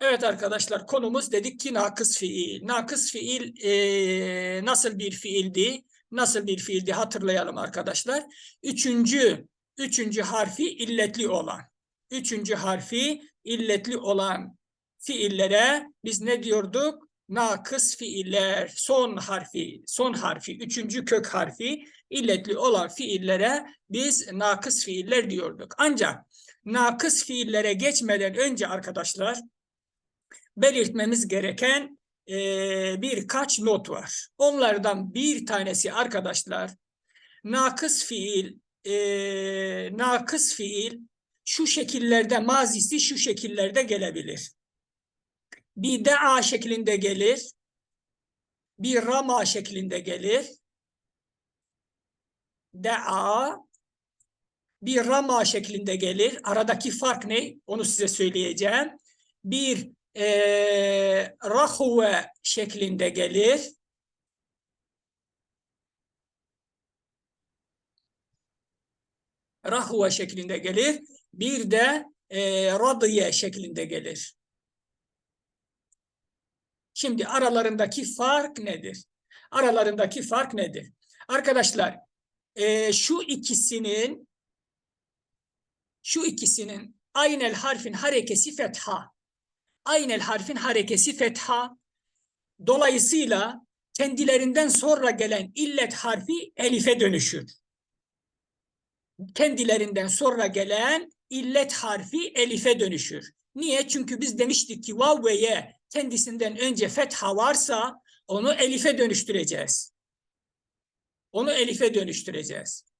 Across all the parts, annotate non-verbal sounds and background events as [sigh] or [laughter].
Evet arkadaşlar konumuz dedik ki nakıs fiil. Nakıs fiil eee, nasıl bir fiildi? Nasıl bir fiildi hatırlayalım arkadaşlar. Üçüncü, üçüncü harfi illetli olan. Üçüncü harfi illetli olan fiillere biz ne diyorduk? Nakıs fiiller. Son harfi, son harfi, üçüncü kök harfi illetli olan fiillere biz nakıs fiiller diyorduk. Ancak nakıs fiillere geçmeden önce arkadaşlar belirtmemiz gereken eee, birkaç not var. Onlardan bir tanesi arkadaşlar nakıs fiil eee nakıs fiil şu şekillerde mazisi şu şekillerde gelebilir. Bir dea şeklinde gelir. Bir rama şeklinde gelir. Dea bir rama şeklinde gelir. Aradaki fark ne? Onu size söyleyeceğim. Bir eee rahve şeklinde gelir. Rahve şeklinde gelir. Bir de eee radiye şeklinde gelir. Şimdi aralarındaki fark nedir? Aralarındaki fark nedir? Arkadaşlar eee, şu ikisinin şu ikisinin aynel harfin harekesi fetha. Aynel harfin harekesi fetha. Dolayısıyla kendilerinden sonra gelen illet harfi elife dönüşür. Kendilerinden sonra gelen illet harfi elife dönüşür. Niye? Çünkü biz demiştik ki vav ve ye kendisinden önce fetha varsa onu elife dönüştüreceğiz. Onu elife dönüştüreceğiz.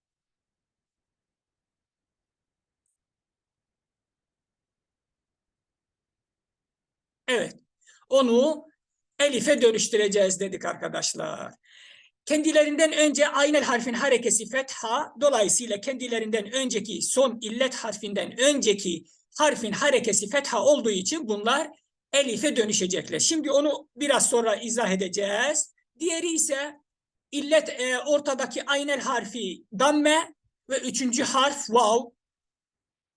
Evet. Onu elife dönüştüreceğiz dedik arkadaşlar. Kendilerinden önce aynel harfin harekesi fetha. Dolayısıyla kendilerinden önceki son illet harfinden önceki harfin harekesi fetha olduğu için bunlar elife dönüşecekler. Şimdi onu biraz sonra izah edeceğiz. Diğeri ise illet e, ortadaki aynel harfi damme ve üçüncü harf vav.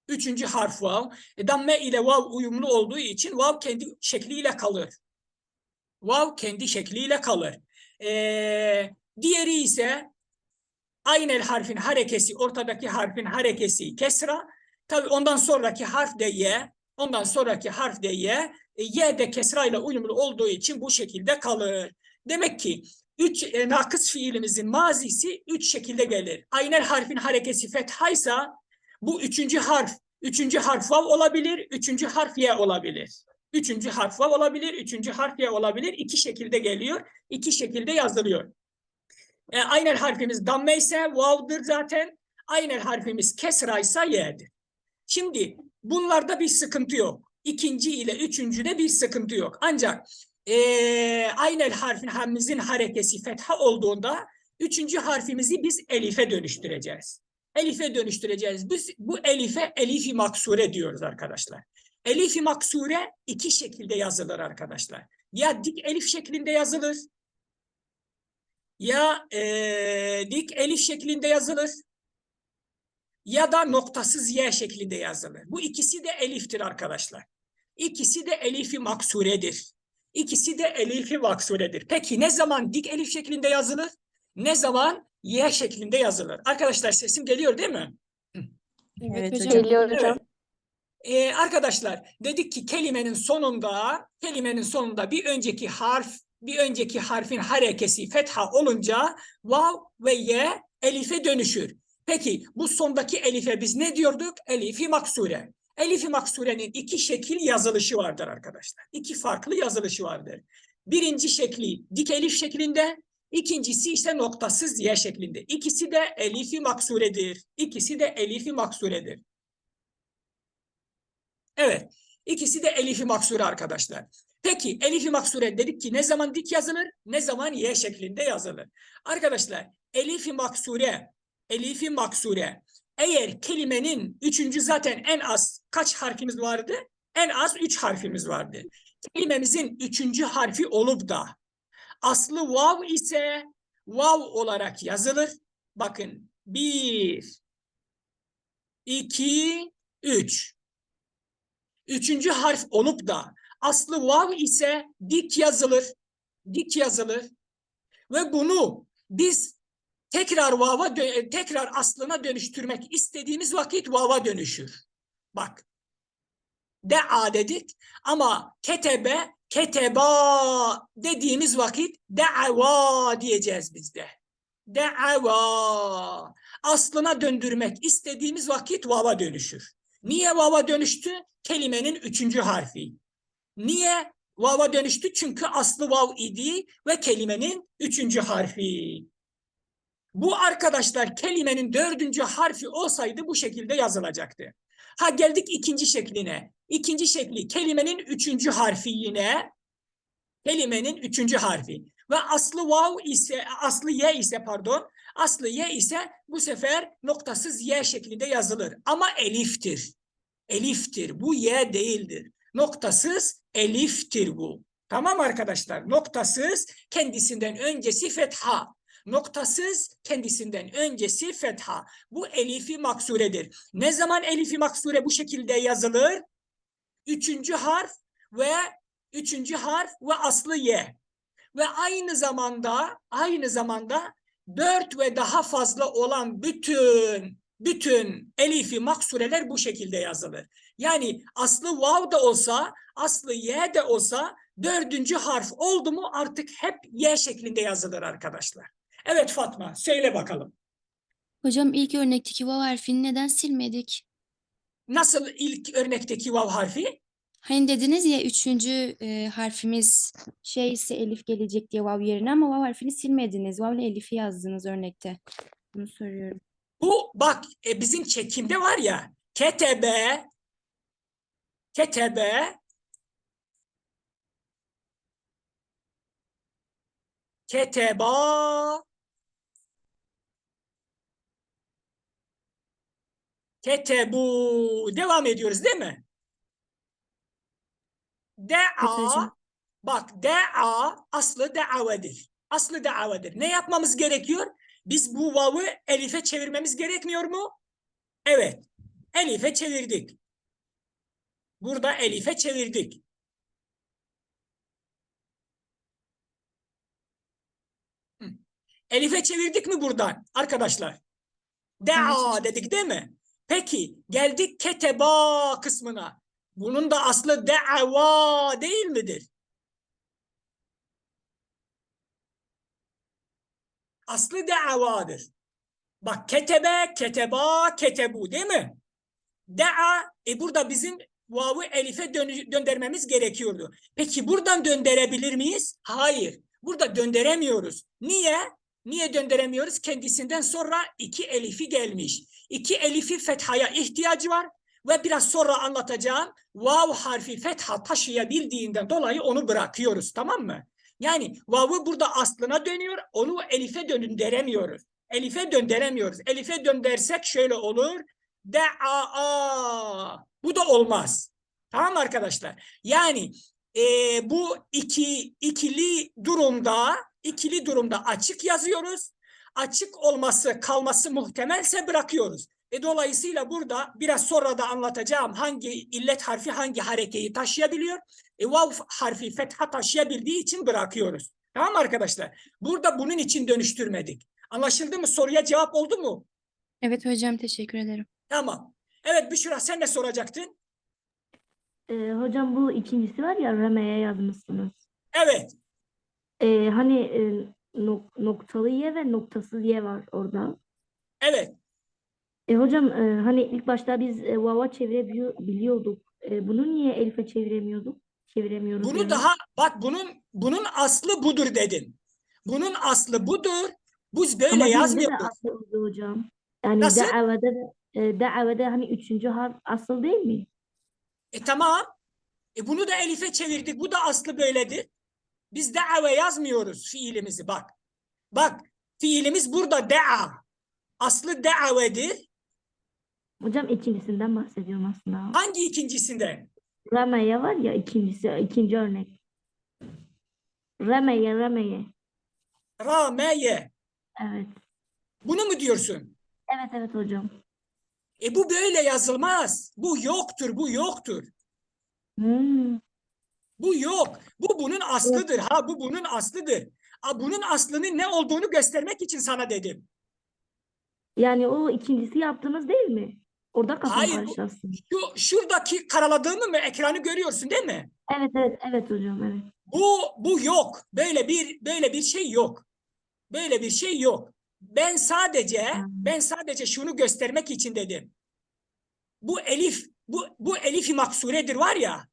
Üçüncü harf vav. E, damme ile vav uyumlu olduğu için vav kendi şekliyle kalır. Vav kendi şekliyle kalır. E, diğeri ise aynel harfin harekesi, ortadaki harfin harekesi kesra. Tabii ondan sonraki harf de ye. Ondan sonraki harf de ye. E, ye de kesra ile uyumlu olduğu için bu şekilde kalır. Demek ki üç e, nakıs fiilimizin mazisi üç şekilde gelir. Aynel harfin harekesi fethaysa bu üçüncü harf, üçüncü harf vav olabilir, üçüncü harf ye olabilir. Üçüncü harf vav olabilir, üçüncü harf ye olabilir. İki şekilde geliyor, iki şekilde yazılıyor. E, aynel harfimiz damme ise vav'dır zaten. Aynel harfimiz kesra ise ye'dir. Şimdi bunlarda bir sıkıntı yok. İkinci ile üçüncüde bir sıkıntı yok. Ancak eee aynel harfin hamimizin harekesi fetha olduğunda üçüncü harfimizi biz elife dönüştüreceğiz. Elife dönüştüreceğiz. Biz bu elife elifi maksure diyoruz arkadaşlar. Elifi maksure iki şekilde yazılır arkadaşlar. Ya dik elif şeklinde yazılır. Ya eee, dik elif şeklinde yazılır. Ya da noktasız y şeklinde yazılır. Bu ikisi de eliftir arkadaşlar. İkisi de elifi maksuredir. İkisi de elifi maksuredir. Peki ne zaman dik elif şeklinde yazılır? Ne zaman y şeklinde yazılır? Arkadaşlar sesim geliyor değil mi? Evet hocam. hocam. Geliyor Evet. hocam. Ee, arkadaşlar dedik ki kelimenin sonunda kelimenin sonunda bir önceki harf bir önceki harfin harekesi fetha olunca vav ve ye elife dönüşür. Peki bu sondaki elife biz ne diyorduk? Elifi maksure. Elifi maksurenin iki şekil yazılışı vardır arkadaşlar. İki farklı yazılışı vardır. Birinci şekli dik elif şeklinde, ikincisi ise noktasız y şeklinde. İkisi de elifi maksuredir. İkisi de elifi maksuredir. Evet. ikisi de elifi maksure arkadaşlar. Peki elifi maksure dedik ki ne zaman dik yazılır, ne zaman y şeklinde yazılır. Arkadaşlar elifi maksure, elifi maksure eğer kelimenin üçüncü zaten en az kaç harfimiz vardı? En az üç harfimiz vardı. Kelimemizin üçüncü harfi olup da aslı vav ise vav olarak yazılır. Bakın bir, iki, üç. Üçüncü harf olup da Aslı vav ise dik yazılır. Dik yazılır. Ve bunu biz tekrar vava tekrar aslına dönüştürmek istediğimiz vakit vava dönüşür. Bak. De'a dedik ama ketebe, keteba dediğimiz vakit de'ava diyeceğiz biz de. De'ava. Aslına döndürmek istediğimiz vakit vava dönüşür. Niye vava dönüştü? Kelimenin üçüncü harfi. Niye vava dönüştü? Çünkü aslı vav idi ve kelimenin üçüncü harfi. Bu arkadaşlar kelimenin dördüncü harfi olsaydı bu şekilde yazılacaktı. Ha geldik ikinci şekline. İkinci şekli kelimenin üçüncü harfi yine. Kelimenin üçüncü harfi. Ve aslı vav ise, aslı ye ise pardon. Aslı ye ise bu sefer noktasız ye şeklinde yazılır. Ama eliftir. Eliftir. Bu ye değildir. Noktasız eliftir bu. Tamam arkadaşlar. Noktasız kendisinden öncesi fetha. Noktasız kendisinden öncesi fetha. Bu elifi maksuredir. Ne zaman elifi maksure bu şekilde yazılır? Üçüncü harf ve üçüncü harf ve aslı ye. Ve aynı zamanda aynı zamanda dört ve daha fazla olan bütün bütün elifi maksureler bu şekilde yazılır. Yani aslı vav da olsa, aslı ye de olsa dördüncü harf oldu mu artık hep ye şeklinde yazılır arkadaşlar. Evet Fatma söyle bakalım. Hocam ilk örnekteki vav harfini neden silmedik? Nasıl ilk örnekteki vav harfi? Hani dediniz ya üçüncü e, harfimiz şey ise elif gelecek diye vav yerine ama vav harfini silmediniz. Vav ile elifi yazdınız örnekte. Bunu soruyorum. Bu bak e, bizim çekimde var ya ketebe ketebe keteba ketebu devam ediyoruz değil mi? De'a bak de'a aslı de'avedir. Aslı de'avedir. Ne yapmamız gerekiyor? Biz bu vav'ı elife çevirmemiz gerekmiyor mu? Evet. Elife çevirdik. Burada elife çevirdik. Elife çevirdik mi buradan arkadaşlar? Dea dedik değil mi? Peki geldik keteba kısmına. Bunun da aslı de'ava değil midir? Aslı de'avadır. Bak ketebe, keteba, ketebu değil mi? De'a, e burada bizim vav'ı elife döndürmemiz gerekiyordu. Peki buradan döndürebilir miyiz? Hayır. Burada döndüremiyoruz. Niye? Niye döndüremiyoruz? Kendisinden sonra iki elifi gelmiş. İki elifi fethaya ihtiyacı var ve biraz sonra anlatacağım vav harfi fetha taşıyabildiğinden dolayı onu bırakıyoruz tamam mı? Yani vav'ı burada aslına dönüyor, onu elife döndüremiyoruz. Elife döndüremiyoruz. Elife döndersek şöyle olur. De'a. Bu da olmaz. Tamam mı arkadaşlar? Yani eee, bu iki ikili durumda ikili durumda açık yazıyoruz. Açık olması kalması muhtemelse bırakıyoruz. E dolayısıyla burada biraz sonra da anlatacağım hangi illet harfi hangi harekeyi taşıyabiliyor. E vav harfi fetha taşıyabildiği için bırakıyoruz. Tamam mı arkadaşlar? Burada bunun için dönüştürmedik. Anlaşıldı mı? Soruya cevap oldu mu? Evet hocam teşekkür ederim. Tamam. Evet Büşra sen ne soracaktın? Ee, hocam bu ikincisi var ya Reme'ye yazmışsınız. Evet. Ee, hani e, nok- noktalı ye ve noktasız ye var orada. Evet. E, hocam e, hani ilk başta biz e, vava çevirebiliyorduk. E, bunu niye elife çeviremiyorduk? Çeviremiyoruz Bunu yani. daha bak bunun bunun aslı budur dedim. Bunun aslı budur. Biz böyle Ama yazmıyoruz. oldu hocam. Yani Nasıl? de, e, da'avede hani üçüncü harf asıl değil mi? E tamam. E bunu da elife çevirdik. Bu da aslı böyledir. Biz da'ave yazmıyoruz fiilimizi bak. Bak fiilimiz burada da'a. Aslı da'avedir. Hocam ikincisinden bahsediyorum aslında. Hangi ikincisinde? Reme'ye var ya ikincisi, ikinci örnek. Reme'ye, Reme'ye. Rameye. Evet. Bunu mu diyorsun? Evet evet hocam. E bu böyle yazılmaz. Bu yoktur, bu yoktur. Hmm. Bu yok. Bu bunun aslıdır. Ha bu bunun aslıdır. A, bunun aslının ne olduğunu göstermek için sana dedim. Yani o ikincisi yaptınız değil mi? Orada kafam Hayır. Şu şuradaki karaladığımı mı ekranı görüyorsun değil mi? Evet evet evet hocam evet. Bu bu yok. Böyle bir böyle bir şey yok. Böyle bir şey yok. Ben sadece Hmm. ben sadece şunu göstermek için dedim. Bu elif bu bu elifi maksuredir var ya.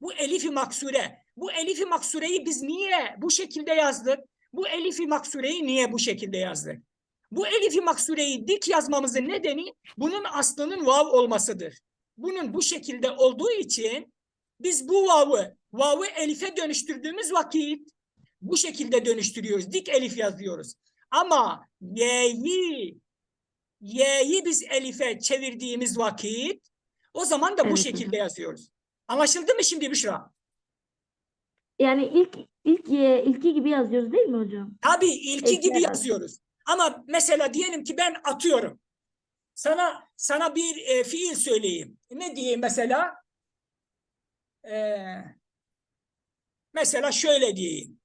Bu elifi maksure. Bu elifi maksureyi biz niye bu şekilde yazdık? Bu elifi maksureyi niye bu şekilde yazdık? Bu elifi maksureyi dik yazmamızın nedeni bunun aslının vav olmasıdır. Bunun bu şekilde olduğu için biz bu vav'ı, vav'ı elife dönüştürdüğümüz vakit bu şekilde dönüştürüyoruz. Dik elif yazıyoruz. Ama y'yi, y'yi biz elife çevirdiğimiz vakit o zaman da bu şekilde yazıyoruz. Anlaşıldı mı şimdi Büşra? Yani ilk ilk ye- ilki gibi yazıyoruz değil mi hocam? Tabii ilki gibi Ekler. yazıyoruz. Ama mesela diyelim ki ben atıyorum. Sana sana bir e, fiil söyleyeyim. Ne diyeyim mesela? Ee, mesela şöyle diyeyim.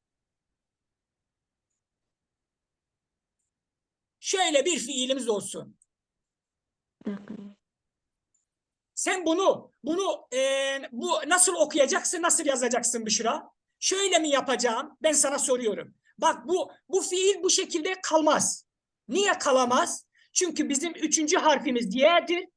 Şöyle bir fiilimiz olsun. Sen bunu bunu e, bu nasıl okuyacaksın, nasıl yazacaksın Büşra? Şöyle mi yapacağım? Ben sana soruyorum. Bak bu bu fiil bu şekilde kalmaz. Niye kalamaz? Çünkü bizim üçüncü harfimiz y'dir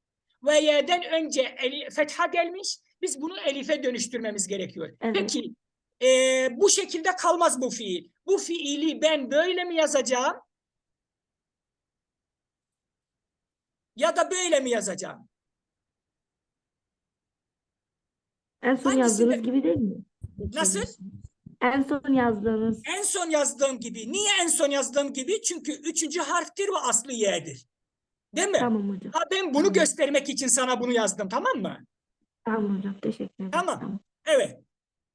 ve y'den önce eli, fetha gelmiş. Biz bunu elife dönüştürmemiz gerekiyor. Evet. Peki e, bu şekilde kalmaz bu fiil. Bu fiili ben böyle mi yazacağım? Ya da böyle mi yazacağım? En son Hangisinde- yazdığınız gibi değil mi? Nasıl? En son yazdığınız. En son yazdığım gibi. Niye en son yazdığım gibi? Çünkü üçüncü harftir ve aslı y'dir. Değil mi? Tamam hocam. Ha ben bunu Tamam. göstermek için sana bunu yazdım tamam mı? Tamam hocam. Teşekkür ederim. Tamam. Evet.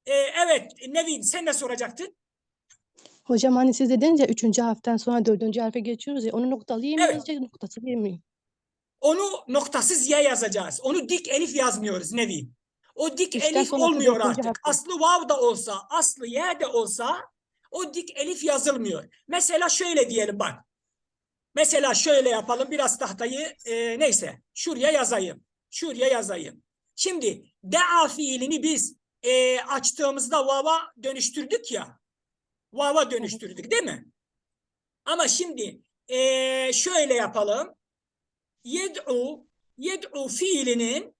Ee, evet Nevin sen ne soracaktın? Hocam hani siz dediniz ya üçüncü harften sonra dördüncü harfe geçiyoruz ya onu noktalıyım Evet. yazacak noktası değil mi? Onu noktasız y yazacağız. Onu dik elif yazmıyoruz Nevin. O dik İşten elif olmuyor artık. harf. Aslı vav da olsa, aslı y de olsa o dik elif yazılmıyor. Mesela şöyle diyelim bak. Mesela şöyle yapalım. Biraz tahtayı e, neyse şuraya yazayım. Şuraya yazayım. Şimdi dea fiilini biz e, açtığımızda vava dönüştürdük ya. Vava dönüştürdük değil mi? Ama şimdi e, şöyle yapalım. Yed'u yed'u fiilinin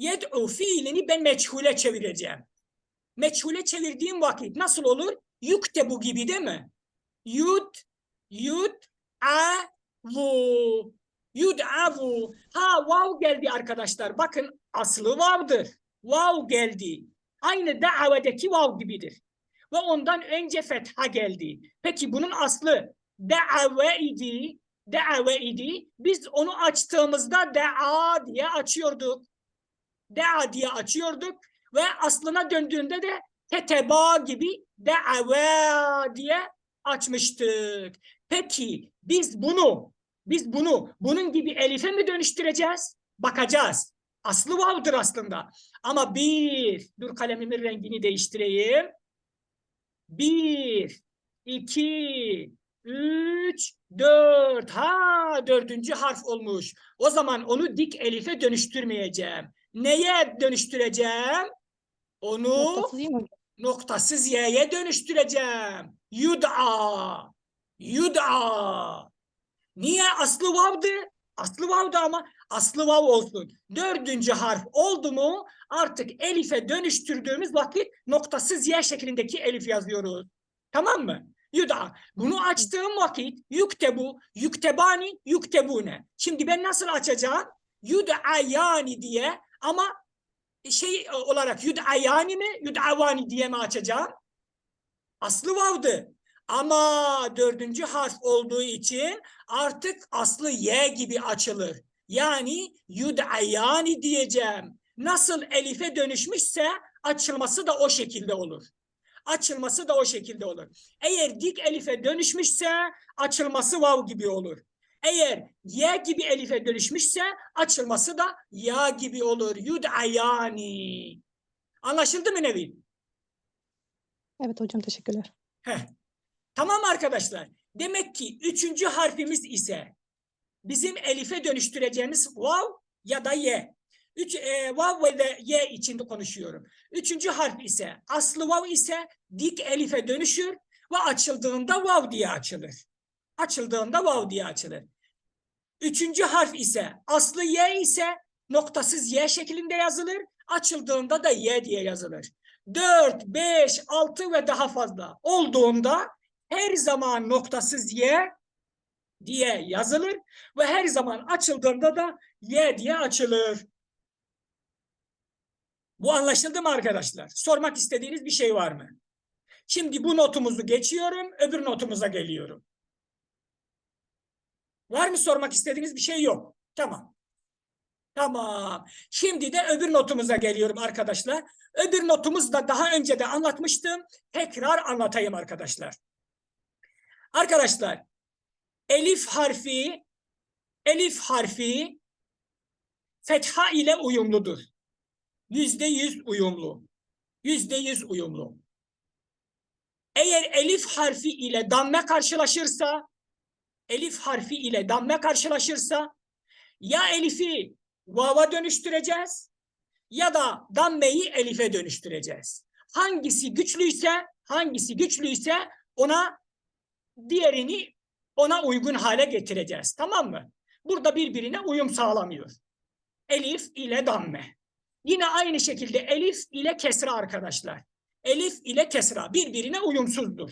yed'u fiilini ben meçhule çevireceğim. Meçhule çevirdiğim vakit nasıl olur? Yuktebu gibi değil mi? Yud yud a vu yud'avu. Ha vav geldi arkadaşlar. Bakın aslı vav'dır. Vav geldi. Aynı davedeki vav gibidir. Ve ondan önce fetha geldi. Peki bunun aslı da'ave idi. Da'ave idi. Biz onu açtığımızda da'a diye açıyorduk. Da'a diye açıyorduk ve aslına döndüğünde de teteba gibi da'ave diye açmıştık. Peki biz bunu biz bunu bunun gibi elife mi dönüştüreceğiz? Bakacağız. Aslı vav'dır aslında. Ama bir, dur kalemimin rengini değiştireyim. Bir, iki, üç, dört. Ha dördüncü harf olmuş. O zaman onu dik elife dönüştürmeyeceğim. Neye dönüştüreceğim? Onu Noktası değil mi hocam? noktasız y'ye dönüştüreceğim. Yud'a. Yud'a. Niye? Aslı vav'dı. Aslı vav'dı ama aslı vav olsun. Dördüncü harf oldu mu artık elife dönüştürdüğümüz vakit noktasız y şeklindeki elif yazıyoruz. Tamam mı? Yud'a. Bunu açtığım vakit yuktebu, yuktebani, yuktebune. Şimdi ben nasıl açacağım? Yud'a yani diye ama şey olarak yud'ayani mi, yud'avani diye mi açacağım? Aslı vav'dı. Ama dördüncü harf olduğu için artık aslı y gibi açılır. Yani yud'ayani diyeceğim. Nasıl elife dönüşmüşse açılması da o şekilde olur. Açılması da o şekilde olur. Eğer dik elife dönüşmüşse açılması vav gibi olur. Eğer y gibi elife dönüşmüşse açılması da ya gibi olur. Yud'ayani. Anlaşıldı mı Nevin? Evet hocam teşekkürler. Heh. Tamam arkadaşlar. Demek ki üçüncü harfimiz ise bizim elife dönüştüreceğimiz vav ya da ye. Üç, e, vav ve de ye içinde konuşuyorum. Üçüncü harf ise aslı vav ise dik elife dönüşür ve açıldığında vav diye açılır. Açıldığında vav diye açılır. Üçüncü harf ise aslı y ise noktasız y şeklinde yazılır. Açıldığında da y diye yazılır. 4, 5, 6 ve daha fazla olduğunda her zaman noktasız y diye yazılır ve her zaman açıldığında da y diye açılır. Bu anlaşıldı mı arkadaşlar? Sormak istediğiniz bir şey var mı? Şimdi bu notumuzu geçiyorum, öbür notumuza geliyorum. Var mı sormak istediğiniz bir şey yok? Tamam. Tamam. Şimdi de öbür notumuza geliyorum arkadaşlar. Öbür notumuz da daha önce de anlatmıştım. Tekrar anlatayım arkadaşlar. Arkadaşlar, elif harfi, elif harfi fetha ile uyumludur. Yüzde yüz uyumlu. Yüzde yüz uyumlu. Eğer elif harfi ile damme karşılaşırsa, elif harfi ile damme karşılaşırsa, ya elifi vava dönüştüreceğiz ya da dammeyi elife dönüştüreceğiz. Hangisi güçlüyse, hangisi güçlüyse ona diğerini ona uygun hale getireceğiz. Tamam mı? Burada birbirine uyum sağlamıyor. Elif ile damme. Yine aynı şekilde elif ile kesra arkadaşlar. Elif ile kesra birbirine uyumsuzdur.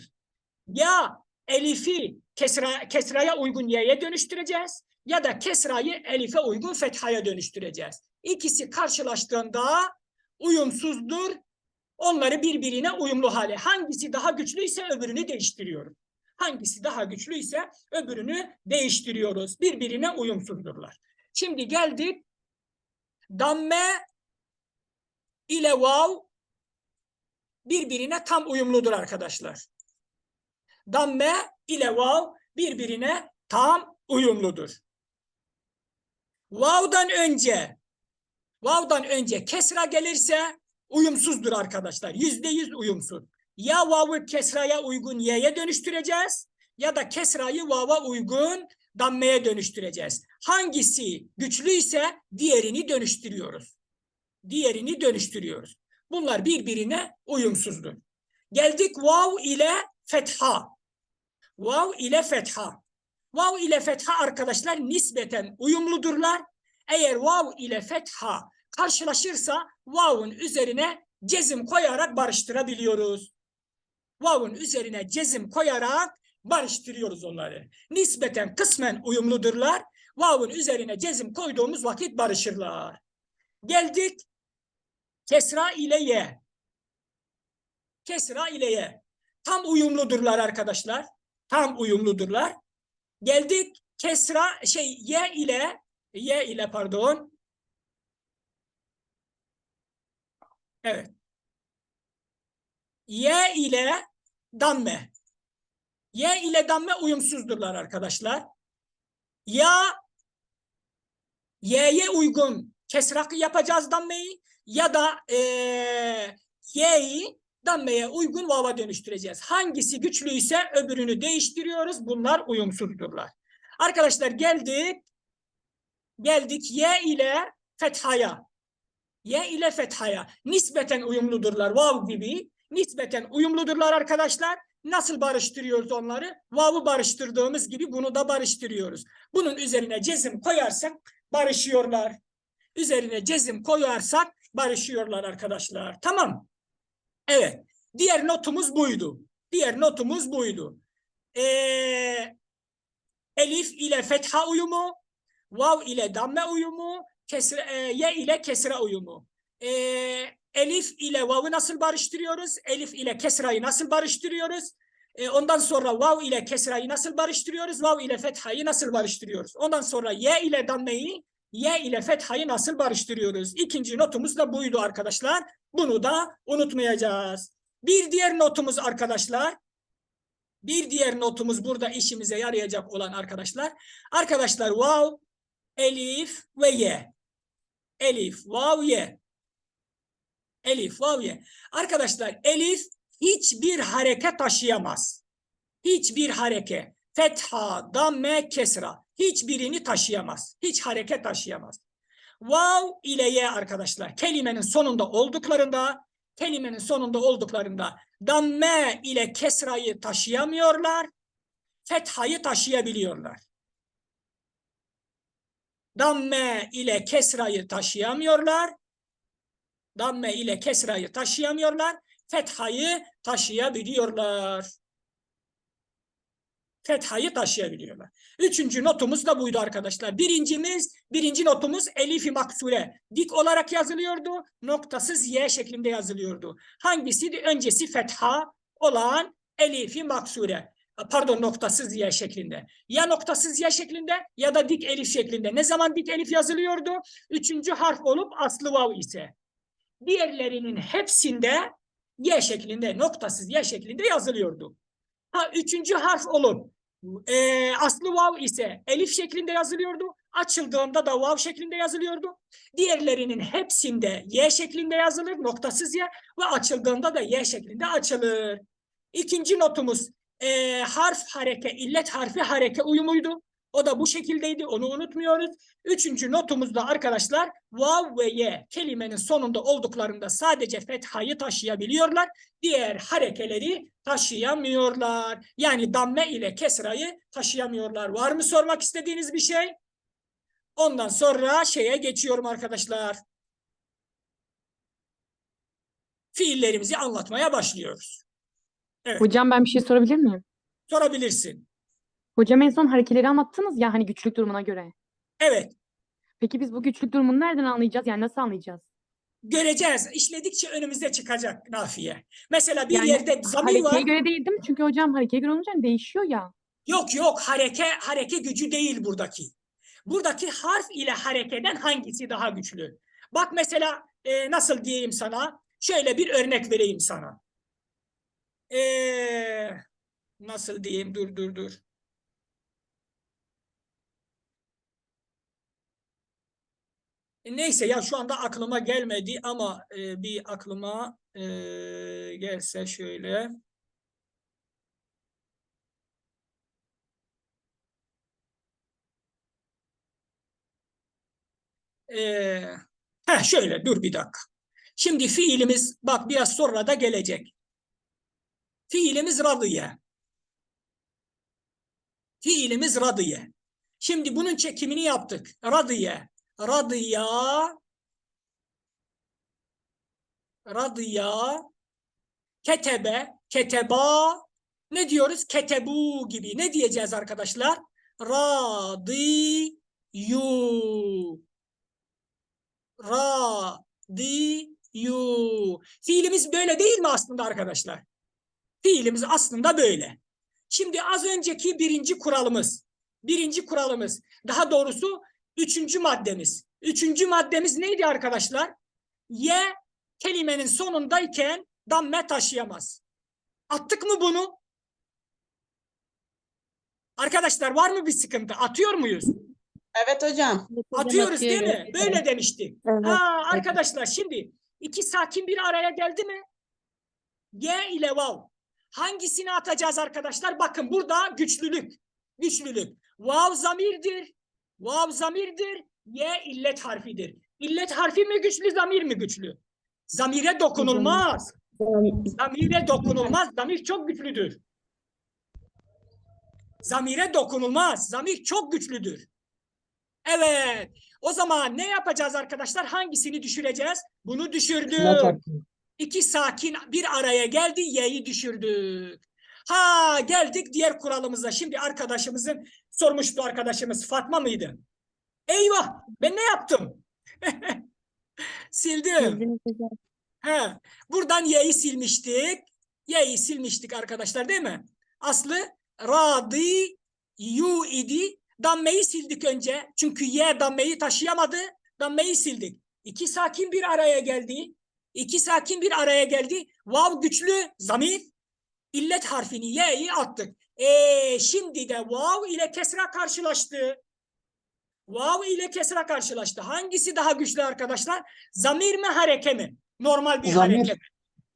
Ya elifi kesra, kesraya uygun y'ye dönüştüreceğiz ya da kesrayı elife uygun fethaya dönüştüreceğiz. İkisi karşılaştığında uyumsuzdur. Onları birbirine uyumlu hale. Hangisi daha güçlüyse öbürünü değiştiriyoruz. Hangisi daha güçlüyse öbürünü değiştiriyoruz. Birbirine uyumsuzdurlar. Şimdi geldik. Damme ile vav birbirine tam uyumludur arkadaşlar. Damme ile vav birbirine tam uyumludur. Vav'dan önce Vav'dan önce kesra gelirse uyumsuzdur arkadaşlar. Yüzde yüz uyumsuz. Ya vav'ı kesraya uygun y'ye dönüştüreceğiz ya da kesrayı vav'a uygun dammeye dönüştüreceğiz. Hangisi güçlüyse diğerini dönüştürüyoruz. Diğerini dönüştürüyoruz. Bunlar birbirine uyumsuzdur. Geldik vav ile fetha. Vav ile fetha. Vav ile fetha arkadaşlar nispeten uyumludurlar. Eğer vav ile fetha karşılaşırsa vav'ın üzerine cezim koyarak barıştırabiliyoruz. Vav'ın üzerine cezim koyarak barıştırıyoruz onları. Nispeten kısmen uyumludurlar. Vav'ın üzerine cezim koyduğumuz vakit barışırlar. Geldik kesra ile ye. Kesra ile ye. Tam uyumludurlar arkadaşlar. Tam uyumludurlar. Geldik kesra şey ye ile y ile pardon. Evet. Y ile damme. Y ile damme uyumsuzdurlar arkadaşlar. Ya y'ye uygun kesrak yapacağız dammeyi ya da eee y'yi dammeye uygun vava dönüştüreceğiz. Hangisi güçlüyse öbürünü değiştiriyoruz. Bunlar uyumsuzdurlar. Arkadaşlar geldik geldik y ile fethaya. Y ile fethaya. Nispeten uyumludurlar. Vav gibi. Nispeten uyumludurlar arkadaşlar. Nasıl barıştırıyoruz onları? Vav'ı barıştırdığımız gibi bunu da barıştırıyoruz. Bunun üzerine cezim koyarsak barışıyorlar. Üzerine cezim koyarsak barışıyorlar arkadaşlar. Tamam. Evet. Diğer notumuz buydu. Diğer notumuz buydu. Ee, elif ile fetha uyumu, vav ile damme uyumu, kesre, e, ye ile kesre uyumu. E, elif ile vav'ı nasıl barıştırıyoruz? Elif ile kesrayı nasıl barıştırıyoruz? E, ondan sonra vav ile kesrayı nasıl barıştırıyoruz? Vav ile fethayı nasıl barıştırıyoruz? Ondan sonra ye ile dammeyi, ye ile fethayı nasıl barıştırıyoruz? İkinci notumuz da buydu arkadaşlar. Bunu da unutmayacağız. Bir diğer notumuz arkadaşlar. Bir diğer notumuz burada işimize yarayacak olan arkadaşlar. Arkadaşlar vav, elif ve ye. Elif, vav, ye. Elif, vav, ye. Arkadaşlar elif hiçbir hareke taşıyamaz. Hiçbir hareke. Fetha, damme, kesra. Hiçbirini taşıyamaz. Hiç hareke taşıyamaz. Vav ile ye arkadaşlar. Kelimenin sonunda olduklarında, kelimenin sonunda olduklarında damme ile kesrayı taşıyamıyorlar. Fethayı taşıyabiliyorlar. Damme ile kesrayı taşıyamıyorlar. Damme ile kesrayı taşıyamıyorlar. Fethayı taşıyabiliyorlar. Fethayı taşıyabiliyorlar. Üçüncü notumuz da buydu arkadaşlar. Birincimiz, birinci notumuz elifi maksure. Dik olarak yazılıyordu. Noktasız y şeklinde yazılıyordu. Hangisiydi? Öncesi fetha olan elifi maksure. Pardon noktasız y şeklinde. Ya noktasız y şeklinde ya da dik elif şeklinde. Ne zaman dik elif yazılıyordu? Üçüncü harf olup aslı vav ise. Diğerlerinin hepsinde y şeklinde, noktasız y şeklinde yazılıyordu. Ha üçüncü harf olup e, aslı vav ise elif şeklinde yazılıyordu. Açıldığında da vav şeklinde yazılıyordu. Diğerlerinin hepsinde y şeklinde yazılır, noktasız y ve açıldığında da y şeklinde açılır. İkinci notumuz e, harf hareke, illet harfi hareke uyumuydu. O da bu şekildeydi, onu unutmuyoruz. Üçüncü notumuz da arkadaşlar vav ve ye kelimenin sonunda olduklarında sadece fethayı taşıyabiliyorlar. Diğer harekeleri taşıyamıyorlar. Yani damme ile kesrayı taşıyamıyorlar. Var mı sormak istediğiniz bir şey? Ondan sonra şeye geçiyorum arkadaşlar. Fiillerimizi anlatmaya başlıyoruz. Hocam ben bir şey sorabilir miyim? Sorabilirsin. Hocam en son harekeleri anlattınız ya hani güçlük durumuna göre. Evet, Peki biz bu güçlük durumunu nereden anlayacağız? Yani nasıl anlayacağız? göreceğiz. İşledikçe önümüze çıkacak nafiye. Mesela bir Yani yerde zamir var. göre değil değil mi? Çünkü hocam harekeye göre olunca değişiyor ya. Yok yok hareke hareke gücü değil buradaki. Buradaki harf ile harekeden hangisi daha güçlü? Bak mesela e, nasıl diyeyim sana? Şöyle bir örnek vereyim sana. E, nasıl diyeyim? Dur dur dur. Neyse ya şu anda aklıma gelmedi ama e, bir aklıma e, gelse şöyle. Ee, heh, şöyle dur bir dakika. Şimdi fiilimiz bak biraz sonra da gelecek. Fiilimiz radiye. Fiilimiz radiye. Şimdi bunun çekimini yaptık. Radiye. Radiya. Radiya. Ketebe. Keteba. Ne diyoruz? Ketebu gibi. Ne diyeceğiz arkadaşlar? Radiyu ra di yu. Fiilimiz böyle değil mi aslında arkadaşlar? Fiilimiz aslında böyle. Şimdi az önceki birinci kuralımız, birinci kuralımız, daha doğrusu üçüncü maddemiz. Üçüncü maddemiz neydi arkadaşlar? Ye kelimenin sonundayken damme taşıyamaz. Attık mı bunu? Arkadaşlar var mı bir sıkıntı? Atıyor muyuz? Evet hocam. Atıyoruz değil mi? Böyle demiştik. Evet. Ha arkadaşlar şimdi iki sakin bir araya geldi mi? G ile vav. Hangisini atacağız arkadaşlar? Bakın burada güçlülük. Güçlülük. Vav zamirdir. Vav zamirdir. Y illet harfidir. İllet harfi mi güçlü, zamir mi güçlü? Zamire dokunulmaz. Zamire dokunulmaz. Zamir çok güçlüdür. Zamire dokunulmaz. Zamir çok güçlüdür. Evet. O zaman ne yapacağız arkadaşlar? Hangisini düşüreceğiz? Bunu düşürdük. İki sakin bir araya geldi. Y'yi düşürdük. Ha geldik diğer kuralımıza. Şimdi arkadaşımızın sormuştu arkadaşımız Fatma mıydı? Eyvah ben ne yaptım? [laughs] Sildim. He, buradan y'yi silmiştik. Y'yi silmiştik arkadaşlar değil mi? Aslı radi yu idi. Dammeyi sildik önce. Çünkü y dammeyi taşıyamadı. Dammeyi sildik. İki sakin bir araya geldi. İki sakin bir araya geldi. Vav güçlü zamir. İllet harfini y'yi attık. E şimdi de vav ile kesra karşılaştı. Vav ile kesra karşılaştı. Hangisi daha güçlü arkadaşlar? Zamir mi hareke mi? Normal bir Zamir. hareket.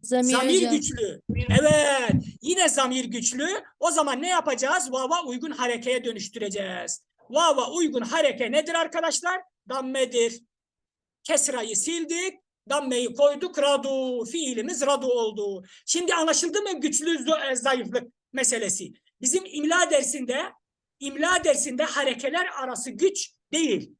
Zamir, Zamir hocam. güçlü. Evet. Yine zamir güçlü. O zaman ne yapacağız? Vava uygun harekeye dönüştüreceğiz. Vava uygun hareke nedir arkadaşlar? Dammedir. Kesrayı sildik. Dammeyi koyduk. Radu. Fiilimiz radu oldu. Şimdi anlaşıldı mı güçlü e, zayıflık meselesi? Bizim imla dersinde imla dersinde harekeler arası güç değil.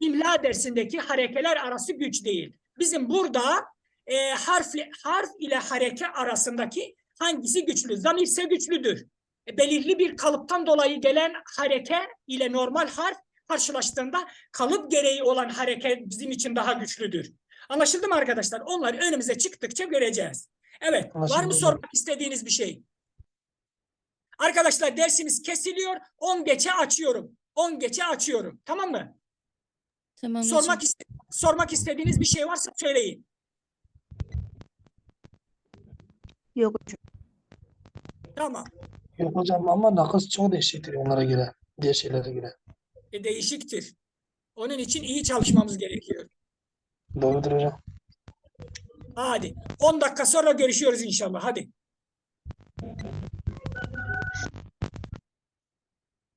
İmla dersindeki harekeler arası güç değil. Bizim burada e, harfle, harf ile hareke arasındaki hangisi güçlü? Zamirse güçlüdür. E, belirli bir kalıptan dolayı gelen hareke ile normal harf karşılaştığında kalıp gereği olan hareke bizim için daha güçlüdür. Anlaşıldı mı arkadaşlar? Onlar önümüze çıktıkça göreceğiz. Evet, var Anlaşıldı mı hocam. sormak istediğiniz bir şey? Arkadaşlar dersimiz kesiliyor. 10 geçe açıyorum. 10 geçe açıyorum. Tamam mı? Tamam. Sormak iste- sormak istediğiniz bir şey varsa söyleyin. Yok hocam. Tamam. Yok hocam ama nakıs çok değişiktir onlara göre. Diğer şeylere göre. E, değişiktir. Onun için iyi çalışmamız gerekiyor. Doğrudur hocam. Hadi. 10 dakika sonra görüşüyoruz inşallah. Hadi.